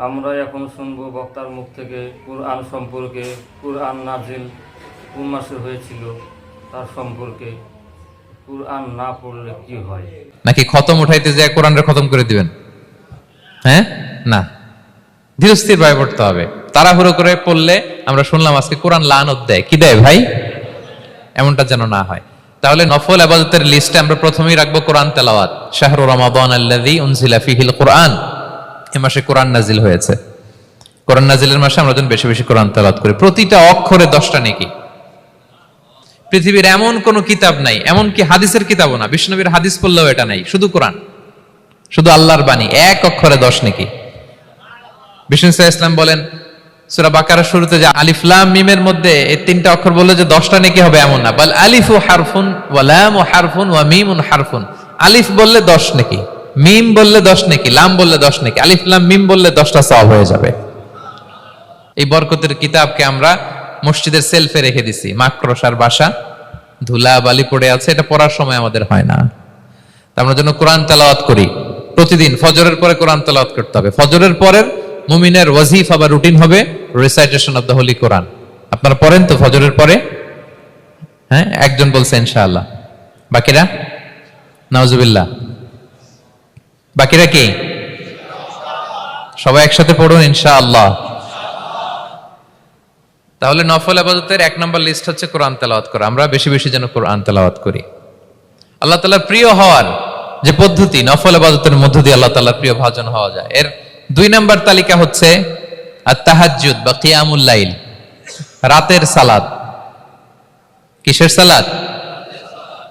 আমরা এখন শুনব বক্তার মুখ থেকে কুরআন সম্পর্কে, কুরআন নাজিল কোন মাসে হয়েছিল তার সম্পর্কে, কুরআন না পড়লে কি হয়? নাকি খতম উঠাইতে যায় কোরআনটা খতম করে দিবেন? হ্যাঁ? না। ধীরস্থির ভাবে পড়তে হবে। তাড়াহুড়ো করে পড়লে আমরা শুনলাম আজকে কোরআন লানত দেয়। কি দেয় ভাই? এমনটা যেন না হয়। তাহলে নফল আবাদতের লিস্টে আমরা প্রথমেই রাখব কোরআন তেলাওয়াত। শাহরু রমাদান আল্লাযী উনজিলা ফিহিল কোরআন। এ মাসে কোরআন নাজিল হয়েছে। কোরআন নাজিলের মাসে আমরা যেন বেশি বেশি কোরআন তেলাওয়াত করি। প্রতিটা অক্ষরে দশটা নেকি। পৃথিবীর এমন কোন কিতাব নাই এমন কি হাদিসের কিতাবও না। বিষ্ণবীর হাদিস পড়লেও এটা নাই, শুধু কোরআন। শুধু আল্লাহর বাণী, এক অক্ষরে দশ নেকি। বিষ্ণু সাহা ইসলাম বলেন, সুরা বাকারের শুরুতে যে আলিফলাম মিমের মধ্যে এই তিনটা অক্ষর বললে যে দশটা নেকি হবে এমন না। বল আলিফ ও হারফুন ওয়ালাম ও হারফুন ওয়া মিম হারফুন। আলিফ বললে দশ নাকি। মিম বললে দশ নাকি, লাম বললে দশ নাকি, আলিফ, লাম, মিম বললে দশটা সব হয়ে যাবে। এই বরকতের কিতাবকে আমরা মসজিদের সেলফে রেখে দিছি। মাকড়সার বাসা ধুলা বালি পড়ে আছে, এটা পড়ার সময় আমাদের হয় না। আমরা যেন কোরআন তালাওয়াত করি। প্রতিদিন ফজরের পরে কোরআন তেলাওয়াত করতে হবে। ফজরের পরের মুমিনের ওয়াজিফা বা রুটিন হবে recitation of the holy Quran আপনারা পড়েন তো ফজরের পরে? হ্যাঁ একজন বলছে ইনশাআল্লাহ। বাকিরা? নাউজুবিল্লাহ। বাকিরা কি? সবাই একসাথে পড়ুন, ইনশাআল্লাহ। তাহলে নফল আবাদতের এক নম্বর লিস্ট হচ্ছে কোরআন তেলাওয়াত করা। আমরা বেশি বেশি যেন কোরআন তেলাওয়াত করি। আল্লাহ তালার প্রিয় হওয়ার যে পদ্ধতি, নফল আবাদতের মধ্য দিয়ে আল্লাহ তালার প্রিয় ভাজন হওয়া যায়। এর দুই নম্বর তালিকা হচ্ছে আর তাহাজুদ বা কিয়ামুল্লাইল রাতের সালাদ। কিসের সালাদ?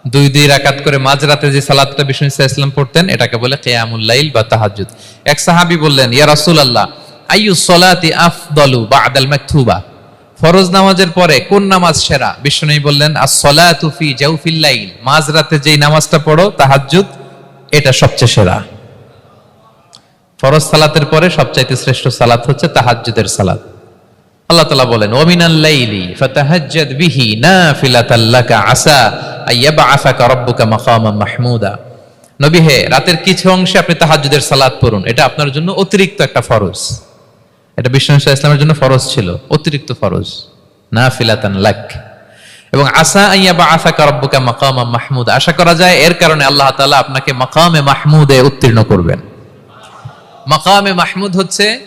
দুই দুই রাকাত করে মাঝরাতে যে সালাদটা বিষ্ণু ইসা ইসলাম পড়তেন, এটাকে বলে কিয়ামুল লাইল বা তাহাজ্জুদ। এক সাহাবী বললেন, ইয়া রাসূলুল্লাহ, আইয়ু সলাতি আফদালু বা'দাল মাকতুবা? ফরজ নামাজের পরে কোন নামাজ সেরা? বিষ্ণু বললেন, আস-সালাতু ফি জাওফিল লাইল। মাঝরাতে যেই নামাজটা পড়ো, তাহাজ্জুদ, এটা সবচেয়ে সেরা। ফরজ সালাতের পরে সবচাইতে শ্রেষ্ঠ সালাত হচ্ছে তাহাজ্জুদের সালাত। আল্লাহ তালা বলেন ওমিনাল লাইলি ফাতাহাজ্জাদ বিহি নাফিলাতাল লাকা আসা। মাহমুদা। নবী হে, রাতের কিছু অংশে আপনি তাহাজ্জুদের সালাদ পড়ুন। এটা আপনার জন্য অতিরিক্ত একটা ফরজ। এটা বিষ্ণু ইসলাম ইসলামের জন্য ফরজ ছিল। অতিরিক্ত ফরজ। নাফিলাতান লাক। এবং আসা আইয়াবা আসাকা রব্বুকা মাকামাম মাহমুদ। আশা করা যায় এর কারণে আল্লাহ তালা আপনাকে মাকামে মাহমুদে উত্তীর্ণ করবেন। মাকামে মাহমুদ হচ্ছে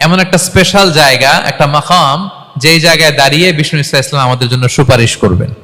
এমন একটা স্পেশাল জায়গা, একটা মাকাম, যেই জায়গায় দাঁড়িয়ে বিষ্ণু ইসলাম আমাদের জন্য সুপারিশ করবেন।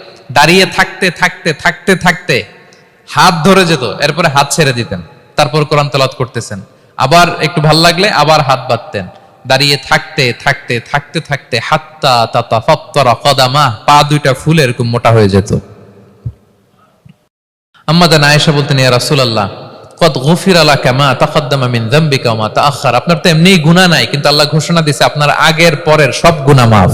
দাঁড়িয়ে থাকতে থাকতে থাকতে থাকতে হাত ধরে যেত, এরপরে হাত ছেড়ে দিতেন। তারপর কোরআন তালাওয়াত করতেছেন। আবার একটু ভালো লাগলে আবার হাত বাঁধতেন। দাঁড়িয়ে থাকতে থাকতে থাকতে থাকতে হাত্তা তাতা ফত্তরা কদামা পা দুইটা ফুল এরকম মোটা হয়ে যেত। আম্মাদান আয়েশা বলতেন, ইয়া রাসূলুল্লাহ কত গফির আলা কামা তাকাদ্দামা মিন যামবিকা ওয়া মা তাআখার আপনার তো এমনি গুনাহ নাই, কিন্তু আল্লাহ ঘোষণা দিয়েছে আপনার আগের পরের সব গুনাহ মাফ।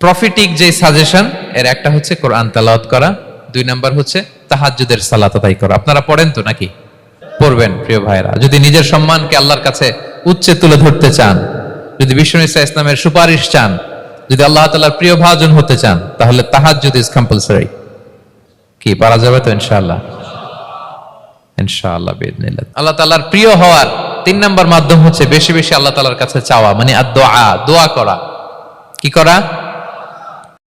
প্রফিটিক যে সাজেশন এর একটা হচ্ছে কোরআন তালাওয়াত করা, দুই নাম্বার হচ্ছে তাহাজ্জুদের সালাত আদায় করা। আপনারা পড়েন তো নাকি? পড়বেন, প্রিয় ভাইরা যদি নিজের সম্মানকে আল্লাহর কাছে উচ্চে তুলে ধরতে চান, যদি ইসা ইসলামের সুপারিশ চান, যদি আল্লাহ তালার প্রিয় ভাজন হতে চান, তাহলে তাহাজ্জুদ ইজ কম্পালসারি কি, পারা যাবে তো ইনশাআল্লাহ? ইনশাআল্লাহ বিদিনিল্লাহ আল্লাহ তাআলার প্রিয় হওয়ার তিন নাম্বার মাধ্যম হচ্ছে বেশি বেশি আল্লাহ তাআলার কাছে চাওয়া মানে আদ-দোয়া, দোয়া করা। কি করা?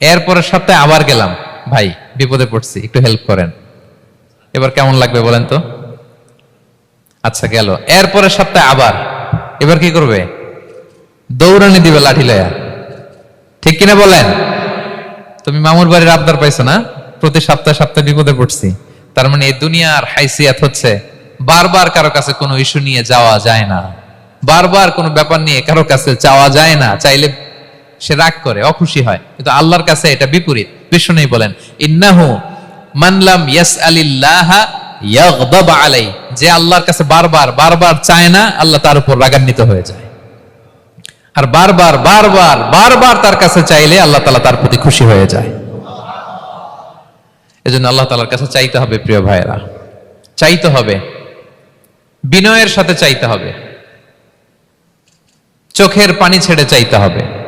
এর পরের সপ্তাহে আবার গেলাম। ভাই, বিপদে পড়ছি, একটু হেল্প করেন। এবার কেমন লাগবে বলেন তো? আচ্ছা গেল। এর পরের সপ্তাহে আবার। এবার কি করবে? দৌড়ানি দিবে লাঠি লয়া। ঠিক কিনা বলেন? তুমি মামুর বাড়ির আবদার পাইছো না? প্রতি সপ্তাহে সপ্তাহে বিপদে পড়ছি। তার মানে এই দুনিয়ার হাইসিয়াত হচ্ছে, বারবার কারও কাছে কোনো ইস্যু নিয়ে যাওয়া যায় না। বারবার কোনো ব্যাপার নিয়ে কারও কাছে চাওয়া যায় না। চাইলে সে রাগ করে, অখুশি হয়। কিন্তু আল্লাহর কাছে এটা বিপরীত। বিষ্ণু বলেন, ইন্নাহু মানলাম ইয়াস আলিল্লাহ ইয়াগদাব আলাই। যে আল্লাহর কাছে বারবার বারবার চায় না, আল্লাহ তার উপর রাগান্বিত হয়ে যায়। আর বারবার বারবার বারবার তার কাছে চাইলে আল্লাহ তার প্রতি খুশি হয়ে যায়। এজন্য আল্লাহ তালার কাছে চাইতে হবে প্রিয় ভাইয়েরা। চাইতে হবে। বিনয়ের সাথে চাইতে হবে। চোখের পানি ছেড়ে চাইতে হবে।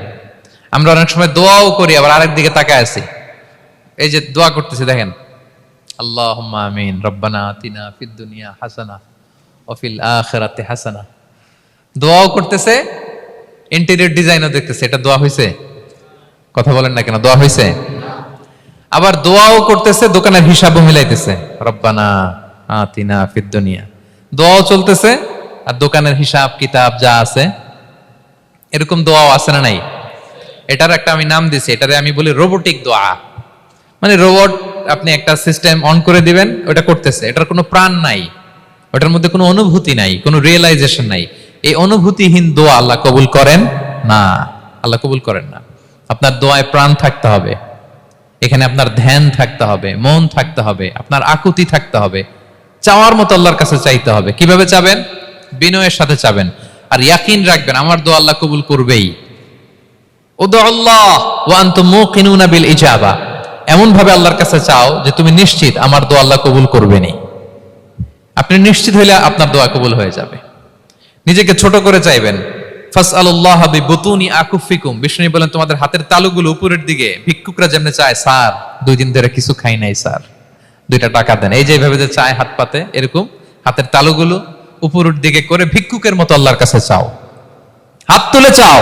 আমরা অনেক সময় দোয়াও করি, আবার আরেক দিকে তাকায় আছি। এই যে দোয়া করতেছি, দেখেন। আল্লাহ আমিন, রব্বানা আতিনা ফিদ দুনিয়া হাসানা অফিল আখেরাতে হাসানা। দোয়াও করতেছে, ইন্টেরিয়র ডিজাইনও দেখতেছে। এটা দোয়া হয়েছে কথা বলেন না কেন, দোয়া হয়েছে আবার দোয়াও করতেছে, দোকানের হিসাবও মিলাইতেছে। রব্বানা আতিনা ফিদ দুনিয়া। দোয়াও চলতেছে, আর দোকানের হিসাব, কিতাব যা আছে, এরকম দোয়াও আছে না নাই? এটার একটা আমি নাম দিছি, এটারে আমি বলি রোবোটিক দোয়া। মানে রোবট আপনি একটা সিস্টেম অন করে দিবেন, ওটা করতেছে। এটার কোনো প্রাণ নাই, ওটার মধ্যে কোনো অনুভূতি নাই, কোনো রিয়েলাইজেশন নাই। এই অনুভূতিহীন দোয়া আল্লাহ কবুল করেন? না, আল্লাহ কবুল করেন না। আপনার দোয়ায় প্রাণ থাকতে হবে, এখানে আপনার ধ্যান থাকতে হবে, মন থাকতে হবে, আপনার আকুতি থাকতে হবে, চাওয়ার মতো আল্লাহর কাছে চাইতে হবে। কীভাবে চাবেন? বিনয়ের সাথে চাবেন। আর ইয়াকিন রাখবেন, আমার দোয়া আল্লাহ কবুল করবেই। বিল ইজাবা। এমন ভাবে আল্লাহর কাছে চাও যে তুমি নিশ্চিত আমার দোয়া কবুল করবেনি আপনি নিশ্চিত হইলে আপনার দোয়া কবুল হয়ে যাবে। নিজেকে ছোট করে চাইবেন। বিষ্ণু বলেন, তোমাদের হাতের তালুগুলো উপরের দিকে, ভিক্ষুকরা যেমনি চায়, স্যার, দুই দিন ধরে কিছু খাই নাই, স্যার। দুইটা টাকা দেন। এই যে এইভাবে যে চায় হাত পাতে, এরকম হাতের তালুগুলো উপরের দিকে করে ভিক্ষুকের মতো আল্লাহর কাছে চাও। হাত তুলে চাও।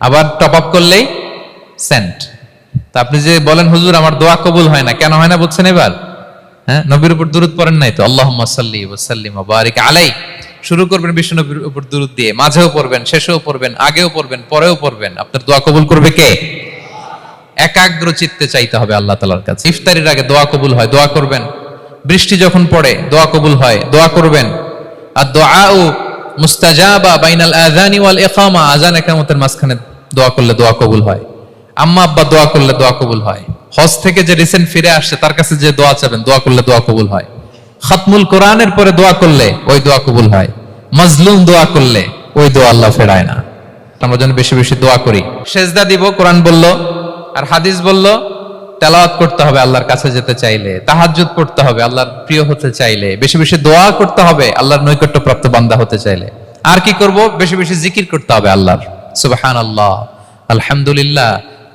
আবার টপ আপ করলেই সেন্ট তা আপনি যে বলেন, হুজুর, আমার দোয়া কবুল হয় না। কেন হয় না বলছেন এবার? হ্যাঁ নবীর উপর দুরুদ পড়েন নাই তো? আল্লাহ সাল্লি আলাই শুরু করবেন বিশ্ব নবীর উপর দুরুদ দিয়ে। মাঝেও পড়বেন, শেষেও পড়বেন, আগেও পড়বেন, পরেও পড়বেন। আপনার দোয়া কবুল করবে কে? একাগ্র চিত্তে চাইতে হবে আল্লাহ তালার কাছে। ইফতারির আগে দোয়া কবুল হয়, দোয়া করবেন। বৃষ্টি যখন পড়ে, দোয়া কবুল হয়, দোয়া করবেন। আর দোয়া মুস্তাজাবা বাইনাল আযানি ওয়াল ইকামা। আযান ইকামতের মাঝখানে দোয়া করলে দোয়া কবুল হয়। আম্মা আব্বা দোয়া করলে দোয়া কবুল হয়। হজ থেকে যে রিসেন্ট ফিরে আসছে তার কাছে যে দোয়া চাবেন, দোয়া করলে দোয়া কবুল হয়। খাতমুল কোরআনের পরে দোয়া করলে ওই দোয়া কবুল হয়। মজলুম দোয়া করলে ওই দোয়া আল্লাহ ফেরায় না। আমরা যেন বেশি বেশি দোয়া করি। সেজদা দিব, কোরআন বলল, আর হাদিস বলল তেলাওয়াত করতে হবে আল্লাহর কাছে যেতে চাইলে, তাহাজ্জুদ পড়তে হবে আল্লাহর প্রিয় হতে চাইলে, বেশি বেশি দোয়া করতে হবে আল্লাহর নৈকট্য প্রাপ্ত বান্দা হতে চাইলে। আর কি করব? বেশি বেশি জিকির করতে হবে আল্লাহর। সুবহান আল্লাহ আলহামদুলিল্লাহ,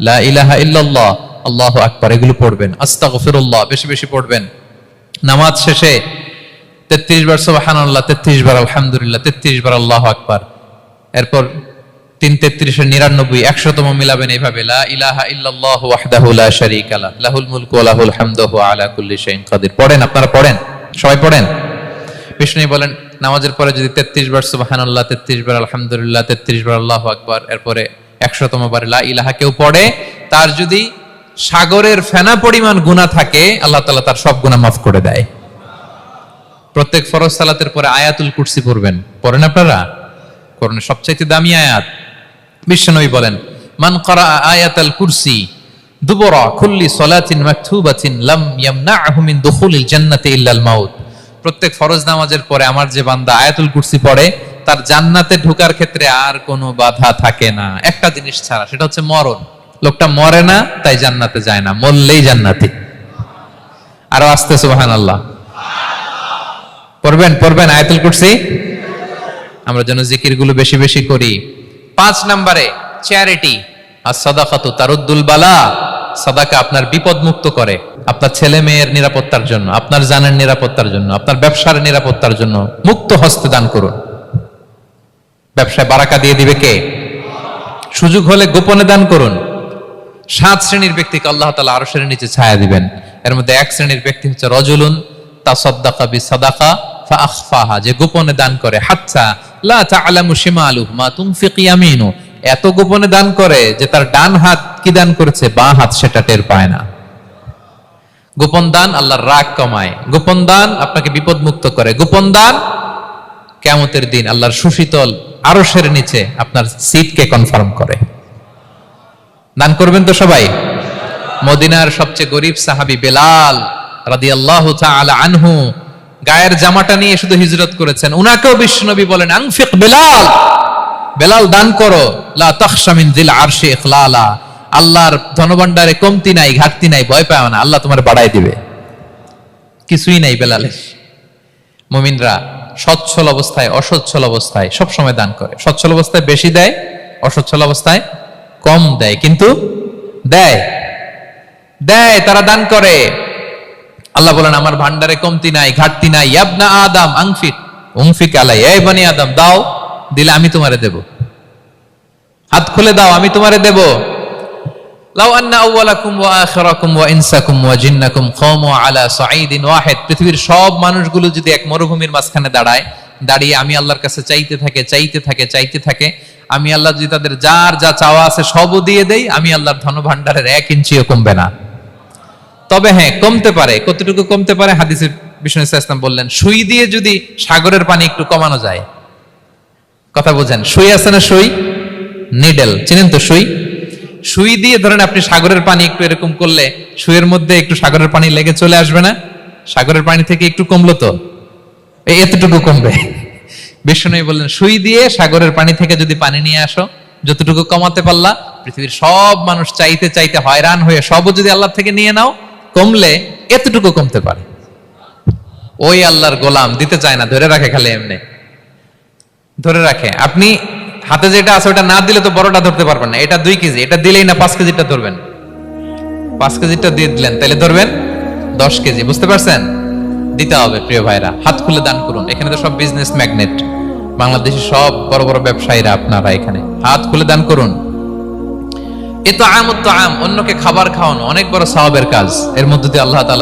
লা ইলাহা ইল্লাল্লাহ, আল্লাহু আকবার, এগুলো পড়বেন। আস্তাগফিরুল্লাহ, বেশি বেশি পড়বেন। নামাজ শেষে তেত্রিশ বার সুবাহান আল্লাহ তেত্রিশ বার আলহামদুলিল্লাহ, তেত্রিশ বার আল্লাহ আকবার। এরপর তিন তেত্রিশের নিরানব্বই, একশোতম মিলাবেন এইভাবে পড়েন, আপনারা পড়েন? সবাই পড়েন? বিষ্ণু বলেন, নামাজের পরে যদি তেত্রিশ বার সুবহানাল্লাহ, তেত্রিশ বার আলহামদুলিল্লাহ, তেত্রিশ বার আল্লাহু আকবার, এরপরে একশোতম বার লা ইলাহা কেউ পড়ে, তার যদি সাগরের ফেনা পরিমাণ গুনাহ থাকে, আল্লাহ তাআলা তার সব গুনাহ মাফ করে দেয়। প্রত্যেক ফরজ সালাতের পরে আয়াতুল কুরসি পড়বেন। পড়েন আপনারা? কোরআনের সবচাইতে দামি আয়াত। বিশ্বনবী বলেন, মান করা আয়াতাল কুরসি দুবরা কুল্লি সলাতিন মাকতুবাতিন লাম ইয়ামনাহু মিন জান্নাতি ইল্লাল মাউত। প্রত্যেক ফরজ নামাজের পরে আমার যে বান্দা আয়াতুল কুরসি পড়ে, তার জান্নাতে ঢোকার ক্ষেত্রে আর কোনো বাধা থাকে না। একটা জিনিস ছাড়া, সেটা হচ্ছে মরণ। লোকটা মরে না, তাই জান্নাতে যায় না, মরলেই জান্নাতি। আরও আসতে সুবহানাল্লাহ। পড়বেন পড়বেন আয়াতুল কুরসি? আমরা যেন জিকিরগুলো বেশি বেশি করি। পাঁচ নম্বরে চ্যারিটি আর সাদাকাতু তারুদ্দুল বালা, সাদাকা আপনার বিপদ মুক্ত করে। আপনার ছেলে মেয়ের নিরাপত্তার জন্য, আপনার জানের নিরাপত্তার জন্য, আপনার ব্যবসার নিরাপত্তার জন্য মুক্ত হস্তে দান করুন। ব্যবসায় বারাকা দিয়ে দিবে কে? সুযোগ হলে গোপনে দান করুন। সাত শ্রেণির ব্যক্তিকে আল্লাহ তালা আরও শ্রেণির নিচে ছায়া দিবেন। এর মধ্যে এক শ্রেণির ব্যক্তি হচ্ছে রজুলুন, তাসাদ্দাকা বিসাদাকা ফাআখফাহা, যে গোপনে দান করে, হাত্তা লা এত গোপনে দান করে যে তার ডান হাত কি দান করেছে? হাত সেটা টের পায় না। গোপন দান আল্লাহর রাগ কমায়। গোপন দান আপনাকে বিপদ মুক্ত করে। গোপন দান কেমতের দিন আল্লাহর সুশীতল আরশের নিচে আপনার সিটকে কনফার্ম করে। দান করবেন তো সবাই? মদিনার সবচেয়ে গরিব সাহাবি বেলাল রাদিয়াল্লাহু তাআলা আনহু গায়ের জামাটা নিয়ে শুধু হিজরত করেছেন। উনাকেও বিশ্বনবী বলেন, আনফিক বেলাল। বেলাল দান করো। আল্লাহর ধনভাণ্ডারে কমতি নাই, ঘাটতি নাই, ভয় পাও না, আল্লাহ তোমার বাড়াই দিবে। কিছুই নাই বেলালের। মুমিনরা সচ্ছল অবস্থায়, অসচ্ছল অবস্থায় সব সময় দান করে। সচ্ছল অবস্থায় বেশি দেয়, অসচ্ছল অবস্থায় কম দেয়, কিন্তু দেয়। দেয়, তারা দান করে। আল্লাহ বলেন, আমার ভান্ডারে কমতি নাই, ঘাটতি নাই। ইয়াবনা আদম আংফিক উংফিক আলাই। এই বানি আদম, দাও, দিলে আমি তোমারে দেব। হাত খুলে দাও, আমি তোমারে দেব। লাউ আন্না আউওয়ালাকুম ওয়া আখিরাকুম ওয়া ইনসাকুম ওয়া জিন্নাকুম আলা সাঈদিন ওয়াহিদ। পৃথিবীর সব মানুষগুলো যদি এক মরুভূমির মাঝখানে দাঁড়ায়, দাঁড়িয়ে আমি আল্লাহর কাছে চাইতে থাকে চাইতে থাকে চাইতে থাকে, আমি আল্লাহ যদি তাদের যার যা চাওয়া আছে সবও দিয়ে দেই, আমি আল্লাহর ধনভাণ্ডারের এক ইঞ্চিও কমবে না। তবে হ্যাঁ কমতে পারে, কতটুকু কমতে পারে হাদিসের বিষ্ণু ইসলাম বললেন, সুই দিয়ে যদি সাগরের পানি একটু কমানো যায়, কথা বোঝেন, সুই আছে না সুই? নিডেল, চিনেন তো সুই? সুই দিয়ে ধরেন আপনি সাগরের পানি একটু এরকম করলে, সুইয়ের মধ্যে একটু সাগরের পানি লেগে চলে আসবে না? সাগরের পানি থেকে একটু কমলো তো? এতটুকু কমবে। বিষ্ণু বললেন, সুই দিয়ে সাগরের পানি থেকে যদি পানি নিয়ে আসো, যতটুকু কমাতে পারলা, পৃথিবীর সব মানুষ চাইতে চাইতে হয়রান হয়ে সবও যদি আল্লাহ থেকে নিয়ে নাও কমলে এতটুকু কমতে পারে। ওই আল্লাহর গোলাম দিতে চায় না, ধরে রাখে খালি এমনি। ধরে রাখে, আপনি হাতে যেটা আছে ওটা না দিলে তো বড়টা ধরতে পারবেন না। এটা দুই কেজি, এটা দিলেই না পাঁচ কেজিটা ধরবেন। পাঁচ কেজিটা দিয়ে দিলেন তাহলে ধরবেন দশ কেজি, বুঝতে পারছেন? দিতে হবে প্রিয় ভাইরা, হাত খুলে দান করুন। এখানে তো সব বিজনেস ম্যাগনেট বাংলাদেশের সব বড় বড় ব্যবসায়ীরা আপনারা এখানে। হাত খুলে দান করুন। এ তো আম তো আম, অন্যকে খাবার খাওয়ানো, অনেক বড় সাহাবের কাজ। এর মধ্যে দিয়ে আল্লাহ তাআলা